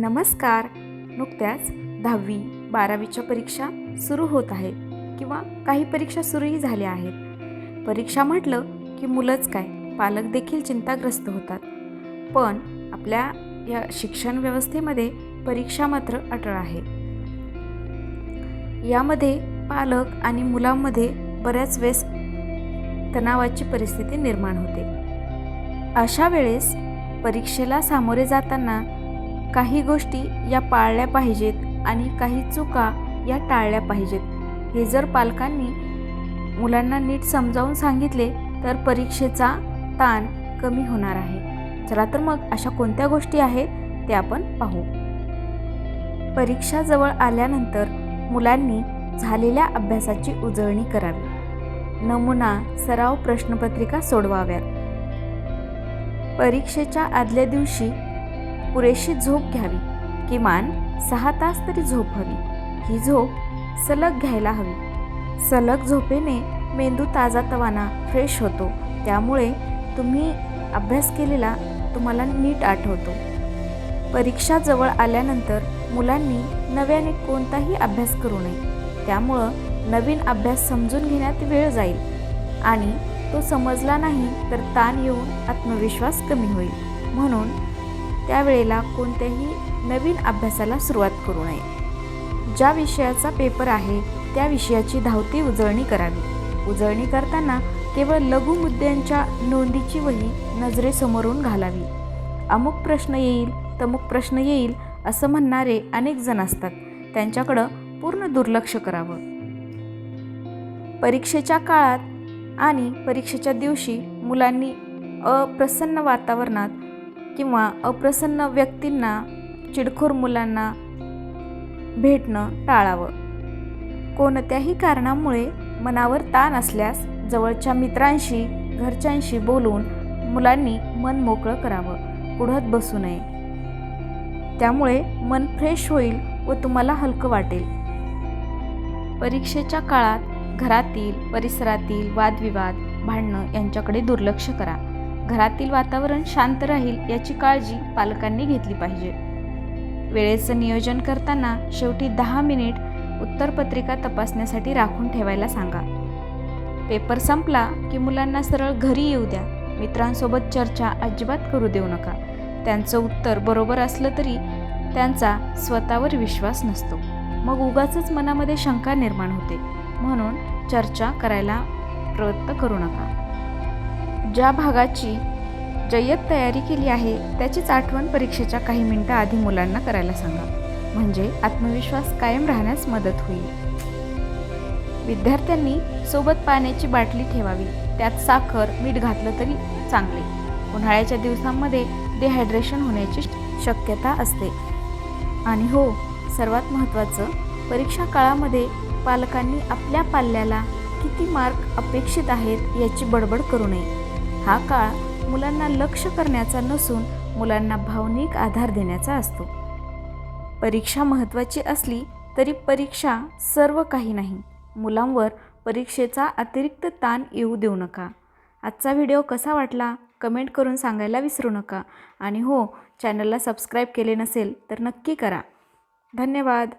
नमस्कार. नुकत्याच दहावी बारावीच्या परीक्षा सुरू होत आहेत किंवा काही परीक्षा सुरूही झाल्या आहेत. परीक्षा म्हटलं की मुलंच काय पालक देखील चिंताग्रस्त होतात. पण आपल्या या शिक्षण व्यवस्थेमध्ये परीक्षा मात्र अटळ आहे. यामध्ये पालक आणि मुलांमध्ये बऱ्याच वेळेस तणावाची परिस्थिती निर्माण होते. अशा वेळेस परीक्षेला सामोरे जाताना काही गोष्टी या पाळल्या पाहिजेत आणि काही चुका या टाळल्या पाहिजेत. हे जर पालकांनी मुलांना नीट समजावून सांगितले तर परीक्षेचा ताण कमी होणार आहे. चला तर मग अशा कोणत्या गोष्टी आहेत ते आपण पाहू. परीक्षा जवळ आल्यानंतर मुलांनी झालेल्या अभ्यासाची उजळणी करावी. नमुना सराव प्रश्नपत्रिका सोडवाव्यात. परीक्षेच्या आदल्या दिवशी पुरेशी झोप घ्यावी. किमान सहा तास तरी झोप हवी. ही झोप सलग घ्यायला हवी. सलग झोपेने मेंदू ताजा तवाना फ्रेश होतो. त्यामुळे तुम्ही अभ्यास केलेला तुम्हाला नीट आठवतो. परीक्षा जवळ आल्यानंतर मुलांनी नव्याने कोणताही अभ्यास करू नये. त्यामुळं नवीन अभ्यास समजून घेण्यात वेळ जाईल. आणि तो समजला नाही तर ताण येऊन आत्मविश्वास कमी होईल. म्हणून त्यावेळेला कोणत्याही नवीन अभ्यासाला सुरुवात करू नये. ज्या विषयाचा पेपर आहे त्या विषयाची धावती उजळणी करावी. उजळणी करताना केवळ लघु मुद्द्यांच्या नोंदीची वही नजरेसमोरून घालावी. अमुक प्रश्न येईल तमुक प्रश्न येईल असं म्हणणारे अनेक जण असतात. त्यांच्याकडं पूर्ण दुर्लक्ष करावं. परीक्षेच्या काळात आणि परीक्षेच्या दिवशी मुलांनी अप्रसन्न वातावरणात किंवा अप्रसन्न व्यक्तींना चिडखोर मुलांना भेटणं टाळावं. कोणत्याही कारणामुळे मनावर ताण असल्यास जवळच्या मित्रांशी घरच्यांशी बोलून मुलांनी मन मोकळं करावं पुढत बसू नये. त्यामुळे मन फ्रेश होईल व तुम्हाला हलकं वाटेल. परीक्षेच्या काळात घरातील परिसरातील वादविवाद भांडणं यांच्याकडे दुर्लक्ष करा. घरातील वातावरण शांत राहील याची काळजी पालकांनी घेतली पाहिजे. वेळेचं नियोजन करताना शेवटी दहा मिनिट उत्तरपत्रिका तपासण्यासाठी राखून ठेवायला सांगा. पेपर संपला की मुलांना सरळ घरी येऊ द्या. मित्रांसोबत चर्चा अजिबात करू देऊ नका. त्यांचं उत्तर बरोबर असलं तरी त्यांचा स्वतःवर विश्वास नसतो. मग उगाच मनामध्ये शंका निर्माण होते. म्हणून चर्चा करायला प्रयत्न करू नका. ज्या भागाची जय्यत तयारी केली आहे त्याचीच आठवण परीक्षेच्या काही मिनटं आधी मुलांना करायला सांगा. म्हणजे आत्मविश्वास कायम राहण्यास मदत होईल. विद्यार्थ्यांनी सोबत पाण्याची बाटली ठेवावी. त्यात साखर मीठ घातलं तरी चांगले. उन्हाळ्याच्या दिवसांमध्ये डिहायड्रेशन होण्याची शक्यता असते. आणि हो सर्वात महत्त्वाचं परीक्षा काळामध्ये पालकांनी आपल्या पाल्याला किती मार्क अपेक्षित आहेत याची बडबड करू नये. हा काळ मुलांना लक्ष करण्याचा नसून मुलांना भावनिक आधार देण्याचा असतो. परीक्षा महत्त्वाची असली तरी परीक्षा सर्व काही नाही. मुलांवर परीक्षेचा अतिरिक्त ताण येऊ देऊ नका. आजचा व्हिडिओ कसा वाटला कमेंट करून सांगायला विसरू नका. आणि हो चॅनलला सबस्क्राईब केले नसेल तर नक्की करा. धन्यवाद.